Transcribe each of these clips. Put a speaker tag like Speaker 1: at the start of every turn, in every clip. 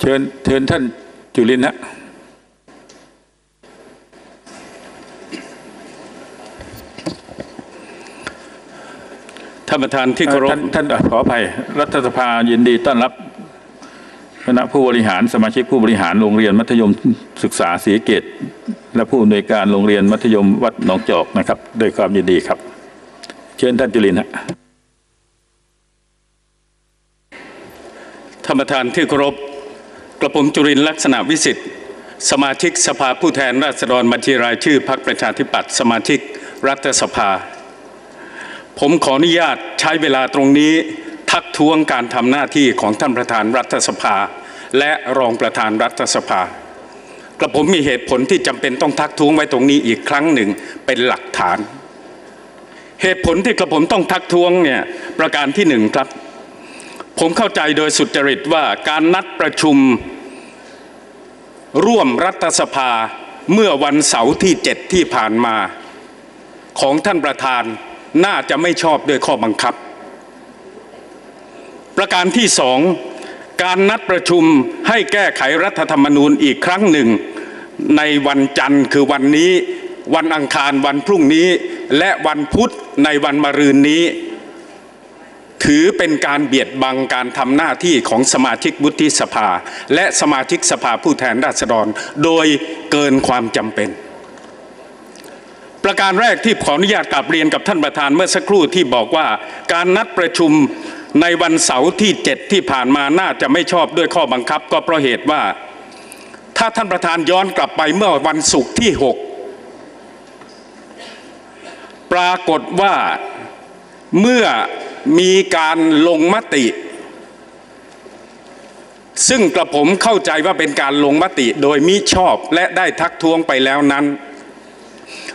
Speaker 1: เชิญเชิญท่านจุลินทร์นะ
Speaker 2: ท่านประธานที่เคารพ
Speaker 1: ท่านท่านขออภัย รัฐสภายินดีต้อนรับคณะผู้บริหารสมาชิกผู้บริหารโรงเรียนมัธยมศึกษาศรีเกตและผู้อำนวยการโรงเรียนมัธยมวัดหนองจอกนะครับโดวยความยินดีครับ เชิญท่านจุลินทร์ฮะ
Speaker 2: ท่านประธานที่เคารพ กระผมจุรินลักษณะวิสิทธิ์ สมาชิกสภาผู้แทนราษฎรบัญชีรายชื่อพรรคประชาธิปัตย์สมาชิกรัฐสภา ผมขออนุญาตใช้เวลาตรงนี้ทักท้วงการทำหน้าที่ของท่านประธานรัฐสภา และรองประธานรัฐสภากระผมมีเหตุผลที่จำเป็นต้องทักท้วงไว้ตรงนี้อีกครั้งหนึ่งเป็นหลักฐาน เหตุผลที่กระผมต้องทักท้วงเนี่ยประการที่หนึ่งครับ ผมเข้าใจโดยสุจริตว่าการนัดประชุมร่วมรัฐสภาเมื่อวันเสาร์ที่7ที่ผ่านมา ของท่านประธานน่าจะไม่ชอบด้วยข้อบังคับ ประการที่สองการนัดประชุมให้แก้ไขรัฐธรรมนูญอีกครั้งหนึ่ง ในวันจันทร์คือวันนี้ วันอังคารวันพรุ่งนี้ และวันพุธในวันมะรืนนี้ ถือเป็นการเบียดบังการทำหน้าที่ของสมาชิกวุฒิสภา และสมาชิกสภาผู้แทนราษฎร โดยเกินความจำเป็น ประการแรกที่ขออนุญาตกลับเรียนกับท่านประธานเมื่อสักครู่ที่บอกว่า การนัดประชุมในวันเสาร์ที่ 7 ที่ผ่านมาน่าจะไม่ชอบด้วยข้อบังคับ ก็เพราะเหตุว่า ถ้าท่านประธานย้อนกลับไปเมื่อวันศุกร์ที่ 6 ปรากฏว่าเมื่อ มีการลงมติ ซึ่งกระผมเข้าใจว่าเป็นการลงมติโดยมิชอบและได้ทักท้วงไปแล้วนั้น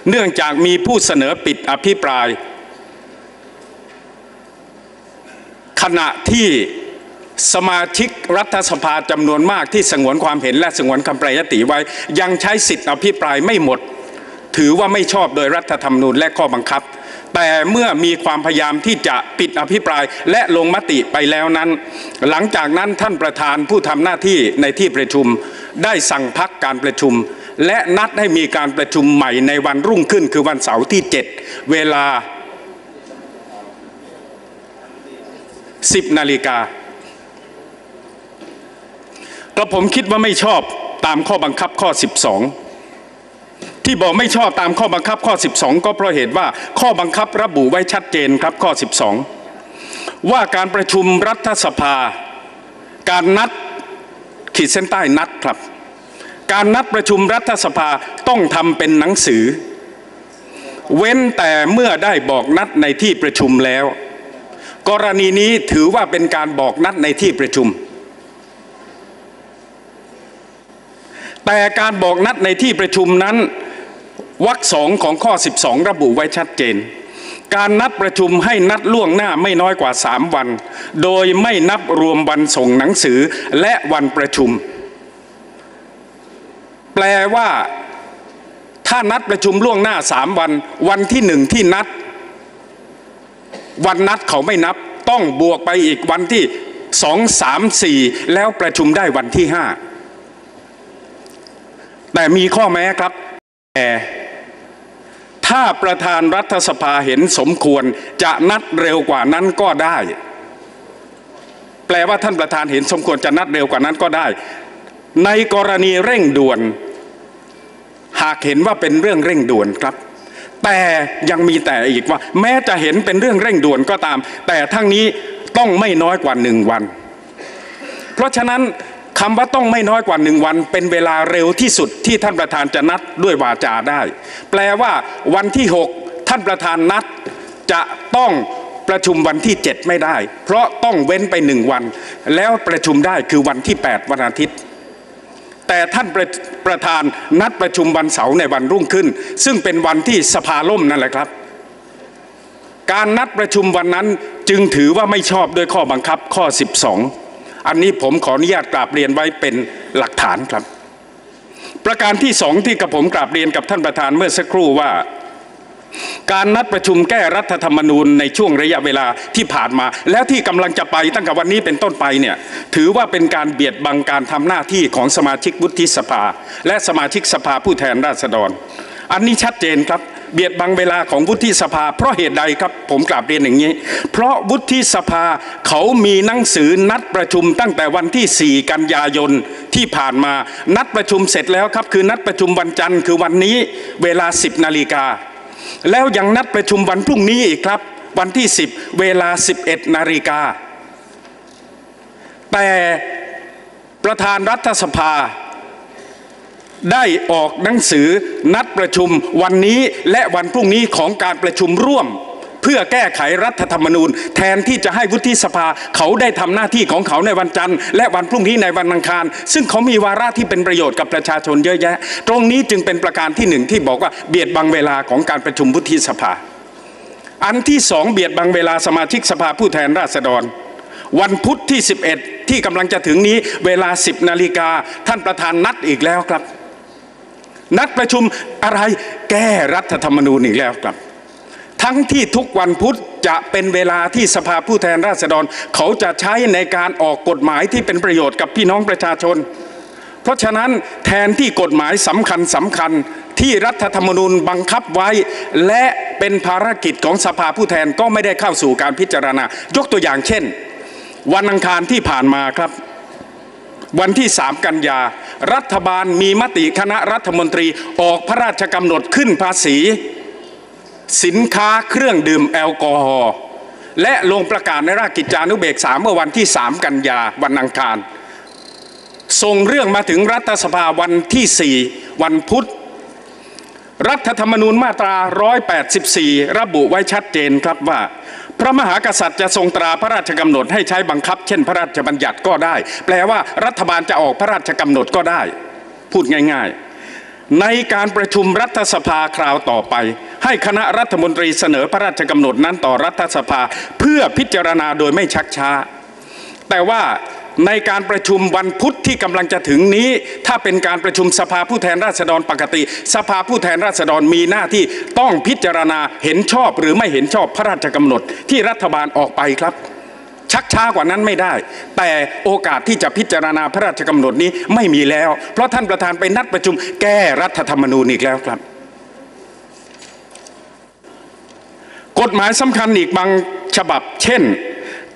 Speaker 2: เนื่องจากมีผู้เสนอปิดอภิปราย ขณะที่สมาชิกรัฐสภาจำนวนมากที่สงวนความเห็นและสงวนคำแปรยติไว้ ยังใช้สิทธิอภิปรายไม่หมด ถือว่าไม่ชอบโดยรัฐธรรมนูญและข้อบังคับ แต่เมื่อมีความพยายามที่จะปิดอภิปรายและลงมติไปแล้วนั้น หลังจากนั้นท่านประธานผู้ทำหน้าที่ในที่ประชุม ได้สั่งพักการประชุม และนัดให้มีการประชุมใหม่ในวันรุ่งขึ้นคือวันเสาร์ที่ 7 เวลา 10 นาฬิกากระผมคิดว่าไม่ชอบตามข้อบังคับข้อ 12 ที่บอกไม่ชอบตามข้อบังคับข้อ 12 ก็เพราะเหตุว่าข้อบังคับระบุไว้ชัดเจนครับข้อ 12 ว่าการประชุมรัฐสภา การนัดขีดเส้นใต้นัดครับ การนัดประชุมรัฐสภาต้องทำเป็นหนังสือ เว้นแต่เมื่อได้บอกนัดในที่ประชุมแล้ว กรณีนี้ถือว่าเป็นการบอกนัดในที่ประชุมแต่การบอกนัดในที่ประชุมนั้น วรรคสองของข้อ 12 ระบุไว้ชัดเจน การนัดประชุมให้นัดล่วงหน้าไม่น้อยกว่า 3 วัน โดยไม่นับรวมวันส่งหนังสือและวันประชุม แปลว่า ถ้านัดประชุมล่วงหน้า3วัน วันที่หนึ่งที่นัด วันนัดเขาไม่นับ ต้องบวกไปอีกวันที่สองสามสี่แล้วประชุมได้วันที่ห้าแต่มีข้อแม้ครับแต่ ถ้าประธานรัฐสภาเห็นสมควรจะนัดเร็วกว่านั้นก็ได้ แปลว่าท่านประธานเห็นสมควรจะนัดเร็วกว่านั้นก็ได้ ในกรณีเร่งด่วน หากเห็นว่าเป็นเรื่องเร่งด่วนครับ แต่ยังมีแต่อีกว่า แม้จะเห็นเป็นเรื่องเร่งด่วนก็ตาม แต่ทั้งนี้ต้องไม่น้อยกว่าหนึ่งวัน เพราะฉะนั้น คำว่าต้องไม่น้อยกว่าหนึ่งวัน เป็นเวลาเร็วที่สุดที่ท่านประธานจะนัดด้วยวาจาได้ แปลว่าวันที่ 6 ท่านประธานนัดจะต้องประชุมวันที่ 7 ไม่ได้ เพราะต้องเว้นไปหนึ่งวัน แล้วประชุมได้คือวันที่ 8 วันอาทิตย์ แต่ท่านประประธานนัดประชุมวันเสาร์ในวันรุ่งขึ้น ซึ่งเป็นวันที่สภาล่มนั่นแหละครับ การนัดประชุมวันนั้นจึงถือว่าไม่ชอบด้วยข้อบังคับข้อ 12 อันนี้ผมขออนุญาตกราบเรียนไว้เป็นหลักฐานครับ ประการที่สองที่กับผมกราบเรียนกับท่านประธานเมื่อสักครู่ว่า การนัดประชุมแก้รัฐธรรมนูญในช่วงระยะเวลาที่ผ่านมา แล้วที่กำลังจะไปตั้งแต่วันนี้เป็นต้นไปเนี่ยถือว่าเป็นการเบียดบังการทำหน้าที่ของสมาชิกวุฒิสภา และสมาชิกสภาผู้แทนราษฎร อันนี้ชัดเจนครับ เบียดบังเวลาของวุฒิสภา เพราะเหตุใดครับผมกราบเรียนอย่างนี้ เพราะวุฒิสภาเขามีหนังสือนัดประชุมตั้งแต่วันที่ 4 กันยายนที่ผ่านมานัดประชุมเสร็จแล้วครับคือนัดประชุมวันจันทร์คือวันนี้เวลา 10นาฬิกาแล้วยังนัดประชุมวันพรุ่งนี้อีกครับ วันที่ 10 เวลา 11นาฬิกาแต่ประธานรัฐสภา ได้ออกหนังสือนัดประชุมวันนี้และวันพรุ่งนี้ของการประชุมร่วม เพื่อแก้ไขรัฐธรรมนูญ แทนที่จะให้วุฒิสภาเขาได้ทำหน้าที่ของเขาในวันจันทร์ และวันพรุ่งนี้ในวันอังคาร ซึ่งเขามีวาระที่เป็นประโยชน์กับประชาชนเยอะแยะ ตรงนี้จึงเป็นประการที่หนึ่งที่บอกว่าเบียดบังเวลาของการประชุมวุฒิสภา อันที่สองเบียดบังเวลาสมาชิกสภาผู้แทนราษฎรวันพุธที่ 11 ที่กำลังจะถึงนี้เวลา 10 นาฬิกาท่านประธานนัดอีกแล้วครับ นัดประชุมอะไรแก้รัฐธรรมนูญอีกแล้วครับ ทั้งที่ทุกวันพุธจะเป็นเวลาที่สภาผู้แทนราษฎร เขาจะใช้ในการออกกฎหมายที่เป็นประโยชน์กับพี่น้องประชาชน เพราะฉะนั้นแทนที่กฎหมายสำคัญสำคัญที่รัฐธรรมนูญบังคับไว้ และเป็นภารกิจของสภาผู้แทนก็ไม่ได้เข้าสู่การพิจารณา ยกตัวอย่างเช่น วันอังคารที่ผ่านมาครับ วันที่ 3 กันยา รัฐบาลมีมติคณะรัฐมนตรีออกพระราชกำหนดขึ้นภาษี สินค้าเครื่องดื่มแอลกอฮอล์และลงประกาศในราชกิจจานุเบกษาเมื่อวันที่ 3 กันยาวันอังคาร ส่งเรื่องมาถึงรัฐสภาวันที่ 4 วันพุธ รัฐธรรมนูญมาตรา 184 ระบุไว้ชัดเจนครับว่า พระมหากษัตริย์จะทรงตราพระราชกำหนดให้ใช้บังคับ เช่นพระราชบัญญัติก็ได้ แปลว่ารัฐบาลจะออกพระราชกำหนดก็ได้ พูดง่ายๆ ในการประชุมรัฐสภาคราวต่อไป ให้คณะรัฐมนตรีเสนอพระราชกำหนดนั้นต่อรัฐสภาเพื่อพิจารณาโดยไม่ชักช้า แต่ว่า ในการประชุมวันพุธที่กำลังจะถึงนี้ ถ้าเป็นการประชุมสภาผู้แทนราษฎรปกติ สภาผู้แทนราษฎรมีหน้าที่ต้องพิจารณาเห็นชอบหรือไม่เห็นชอบพระราชกำหนดที่รัฐบาลออกไปครับ ชักช้ากว่านั้นไม่ได้ แต่โอกาสที่จะพิจารณาพระราชกำหนดนี้ไม่มีแล้ว เพราะท่านประธานไปนัดประชุมแก้รัฐธรรมนูญอีกแล้วครับ กฎหมายสำคัญอีกบางฉบับ เช่น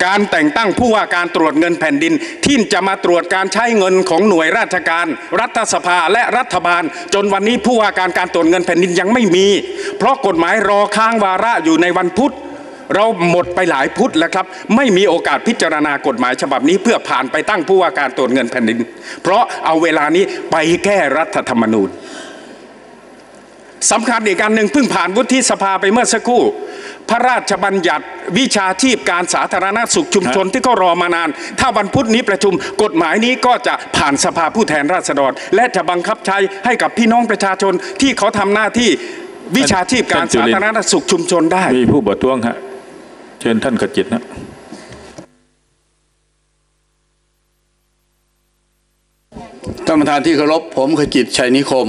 Speaker 2: การแต่งตั้งผู้ว่าการตรวจเงินแผ่นดิน ที่จะมาตรวจการใช้เงินของหน่วยราชการ รัฐสภาและรัฐบาล จนวันนี้ผู้ว่าการการตรวจเงินแผ่นดินยังไม่มี เพราะกฎหมายรอค้างวาระอยู่ในวันพุธเราหมดไปหลายพุธแล้วครับ ไม่มีโอกาสพิจารณากฎหมายฉบับนี้ เพื่อผ่านไปตั้งผู้ว่าการตรวจเงินแผ่นดิน เพราะเอาเวลานี้ไปแก้รัฐธรรมนูญ สำคัญอีกการหนึ่งเพิ่งผ่านวุฒิสภาไปเมื่อสักครู่ พระราชบัญญัติวิชาชีพการสาธารณสุขชุมชนที่เขารอมานาน ถ้าวันพุธนี้ประชุมกฎหมายนี้ก็จะผ่านสภาผู้แทนราษฎร และจะบังคับใช้ให้กับพี่น้องประชาชนที่เขาทำหน้าที่วิชาชีพการสาธารณสุขชุมชนได้
Speaker 1: มีผู้ประท้วงฮะเชิญท่านขจิตนะ
Speaker 3: ท่านประธานที่เคารพผมขจิตชัยนิคม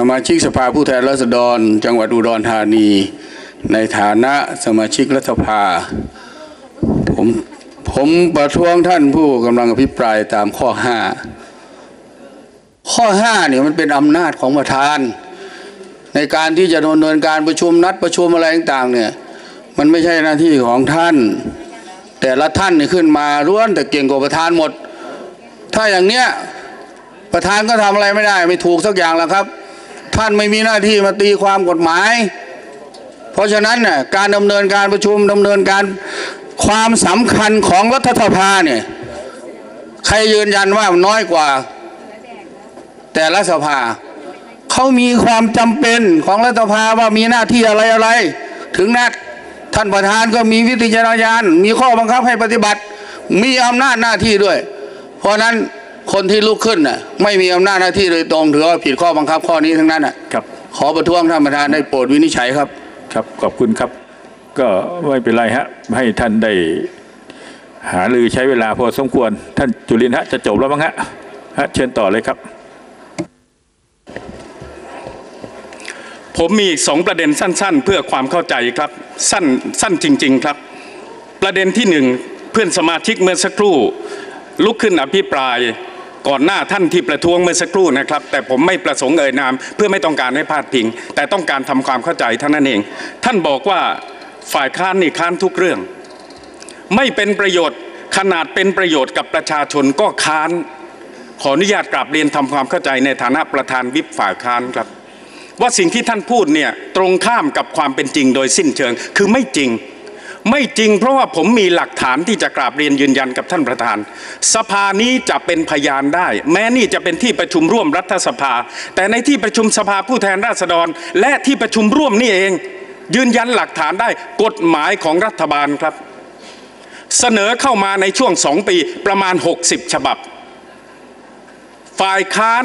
Speaker 3: สมาชิกสภาผู้แทนราษฎร จังหวัดอุดรธานี ในฐานะสมาชิกรัฐสภา ผมผมประท้วงท่านผู้กำลังอภิปรายตามข้อ 5 ข้อ5เนี่ยมันเป็นอำนาจของประธาน ในการที่จะดำเนินการประชุมนัดประชุมอะไรต่างๆเนี่ยมันไม่ใช่หน้าที่ของท่าน แต่ละท่านเนี่ยขึ้นมาล้วนแต่เก่งกว่าประธานหมด ถ้าอย่างเนี้ยประธานก็ทำอะไรไม่ได้ ไม่ถูกสักอย่างแล้วครับ ท่านไม่มีหน้าที่มาตีความกฎหมาย เพราะฉะนั้นน่ะการดำเนินการประชุมดำเนินการความสำคัญของรัฐสภาเนี่ยใครยืนยันว่าน้อยกว่า แต่ละสภาเขามีความจำเป็นของรัฐสภาว่ามีหน้าที่อะไรอะไร ถึงนัดท่านประธานก็มีวิทยาญาณมีข้อบังคับให้ปฏิบัติ มีอำนาจหน้าที่ด้วย เพราะฉะนั้น คนที่ลุกขึ้นน่ะไม่มีอำนาจหน้าที่โดยตรงถือว่าผิดข้อบังคับข้อนี้ทั้งนั้นน่ะ
Speaker 1: ครับ
Speaker 3: ขอประท้วงท่านประธานได้โปรดวินิจฉัยครับ
Speaker 1: ครับขอบคุณครับ ก็ไม่เป็นไรฮะให้ท่านได้หาลือใช้เวลาพอสมควร ท่านจุลินทร์ฮะจะจบแล้วมั้งฮะฮะเชิญต่อเลยครับ
Speaker 2: ผมมีอีกสองประเด็นสั้น ๆ เพื่อความเข้าใจครับสั้นสั้นจริง ๆ ครับ ประเด็นที่หนึ่งเพื่อนสมาชิกเมื่อสักครู่ลุกขึ้นอภิปราย ก่อนหน้าท่านที่ประท้วงเมื่อสักครู่นะครับ แต่ผมไม่ประสงค์เอ่ยนาม เพื่อไม่ต้องการให้พลาดพิง แต่ต้องการทำความเข้าใจเท่านั้นเอง ท่านบอกว่าฝ่ายค้านนี่ค้านทุกเรื่อง ไม่เป็นประโยชน์ขนาดเป็นประโยชน์กับประชาชนก็ค้าน ขออนุญาตกราบเรียนทำความเข้าใจในฐานะประธานวิปฝ่ายค้านครับ ว่าสิ่งที่ท่านพูดเนี่ยตรงข้ามกับความเป็นจริงโดยสิ้นเชิงคือไม่จริง ไม่จริงเพราะว่าผมมีหลักฐานที่จะกราบเรียนยืนยันกับท่านประธาน สภานี้จะเป็นพยานได้ แม้นี่จะเป็นที่ประชุมร่วมรัฐสภา แต่ในที่ประชุมสภาผู้แทนราษฎร และที่ประชุมร่วมนี่เอง ยืนยันหลักฐานได้กฎหมายของรัฐบาลครับ เสนอเข้ามาในช่วงสองปีประมาณ 60 ฉบับ ฝ่ายค้าน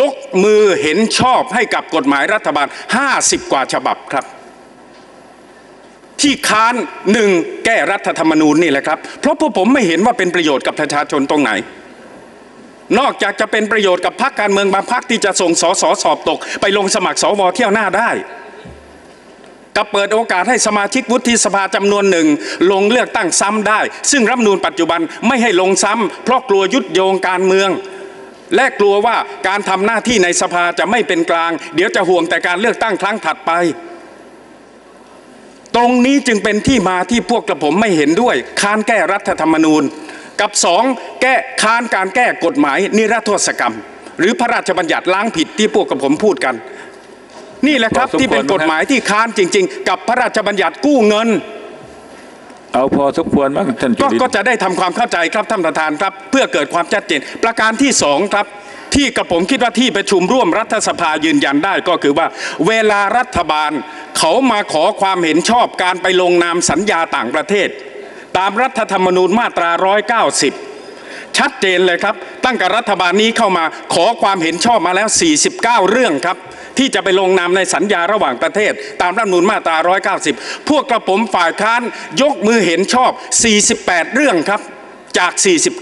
Speaker 2: ยกมือเห็นชอบให้กับกฎหมายรัฐบาล 50 กว่าฉบับครับ ที่ค้านหนึ่งแก้รัฐธรรมนูญนี่แหละครับ เพราะพวกผมไม่เห็นว่าเป็นประโยชน์กับประชาชนตรงไหน นอกจากจะเป็นประโยชน์กับพรรคการเมืองบางพรรคที่จะส่งสอสอสอบตก ไปลงสมัครสวเที่ยวหน้าได้กับเปิดโอกาสให้สมาชิกวุฒิสภาจำนวนหนึ่ง ลงเลือกตั้งซ้ำได้ ซึ่งรัฐมนูญปัจจุบันไม่ให้ลงซ้ำเพราะกลัวยุดโยงการเมือง และกลัวว่าการทำหน้าที่ในสภาจะไม่เป็นกลาง เดี๋ยวจะห่วงแต่การเลือกตั้งครั้งถัดไป ตรงนี้จึงเป็นที่มาที่พวกกระผมไม่เห็นด้วย ค้านแก้รัฐธรรมนูญ กับสองแก้ค้านการแก้กฎหมายนิรโทษกรรม หรือพระราชบัญญัติล้างผิดที่พวกกระผมพูดกัน นี่แหละครับ
Speaker 1: พอสมควร
Speaker 2: ที่เป็นกฎหมายที่ค้านจริง ๆ กับพระราชบัญญัติกู้เงิน
Speaker 1: เอาพอสมควรมั้งท่านจุ
Speaker 2: ก็
Speaker 1: ลิน
Speaker 2: ก็จะได้ทำความเข้าใจครับท่านประธานครับ เพื่อเกิดความชัดเจน ประการที่สองครับที่กระผมคิดว่าที่ประชุมร่วมรัฐสภายืนยันได้ก็คือว่า เวลารัฐบาลเขามาขอความเห็นชอบการไปลงนามสัญญาต่างประเทศ ตามรัฐธรรมนูญมาตรา 190 ชัดเจนเลยครับ ตั้งแต่รัฐบาลนี้เข้ามาขอความเห็นชอบมาแล้ว 49 เรื่องครับ ที่จะไปลงนามในสัญญาระหว่างประเทศ ตามรัฐมนูญมาตรา 190 พวกกระผมฝ่ายค้านยกมือเห็นชอบ 48 เรื่องครับจาก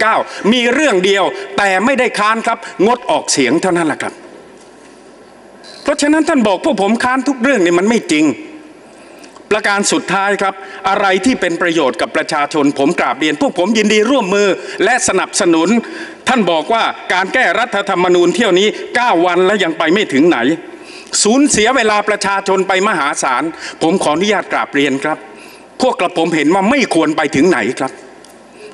Speaker 2: 49 มีเรื่องเดียวแต่ไม่ได้ค้านครับ งดออกเสียงเท่านั้นแหละครับ เพราะฉะนั้นท่านบอกพวกผมค้านทุกเรื่องนี่มันไม่จริง ประการสุดท้ายครับ อะไรที่เป็นประโยชน์กับประชาชนผมกราบเรียน พวกผมยินดีร่วมมือและสนับสนุน ท่านบอกว่าการแก้รัฐธรรมนูญเที่ยวนี้ 9 วันแล้วยังไปไม่ถึงไหน สูญเสียเวลาประชาชนไปมหาศาล ผมขออนุญาตกราบเรียนครับ พวกกระผมเห็นว่าไม่ควรไปถึงไหนครับ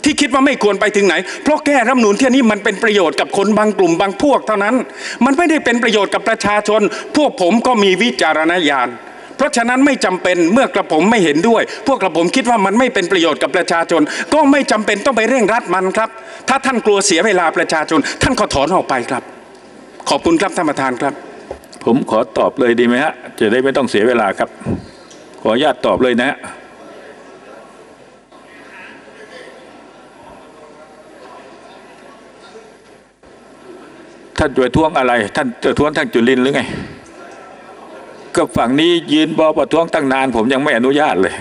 Speaker 2: ที่คิดว่าไม่ควรไปถึงไหน เพราะแก้รัฐมนูญเที่ยนี้มันเป็นประโยชน์กับคนบางกลุ่มบางพวกเท่านั้น มันไม่ได้เป็นประโยชน์กับประชาชน พวกผมก็มีวิจารณญาณเพราะฉะนั้นไม่จำเป็นเมื่อกระผมไม่เห็นด้วย พวกกระผมคิดว่ามันไม่เป็นประโยชน์กับประชาชน ก็ไม่จำเป็นต้องไปเร่งรัดมันครับ ถ้าท่านกลัวเสียเวลาประชาชน ท่านก็ถอนออกไปครับ ขอบคุณครับท่านประธานครับ
Speaker 1: ผมขอตอบเลยดีไหมฮะ จะได้ไม่ต้องเสียเวลาครับ ขออนุญาตตอบเลยนะฮะท่านจะปท้วงอะไร ท่านจะท้วงท่านจุลินหรือไง ก็ฝั่งนี้ยืนบอประท้วงตั้งนาน ผมยังไม่อนุญาตเลย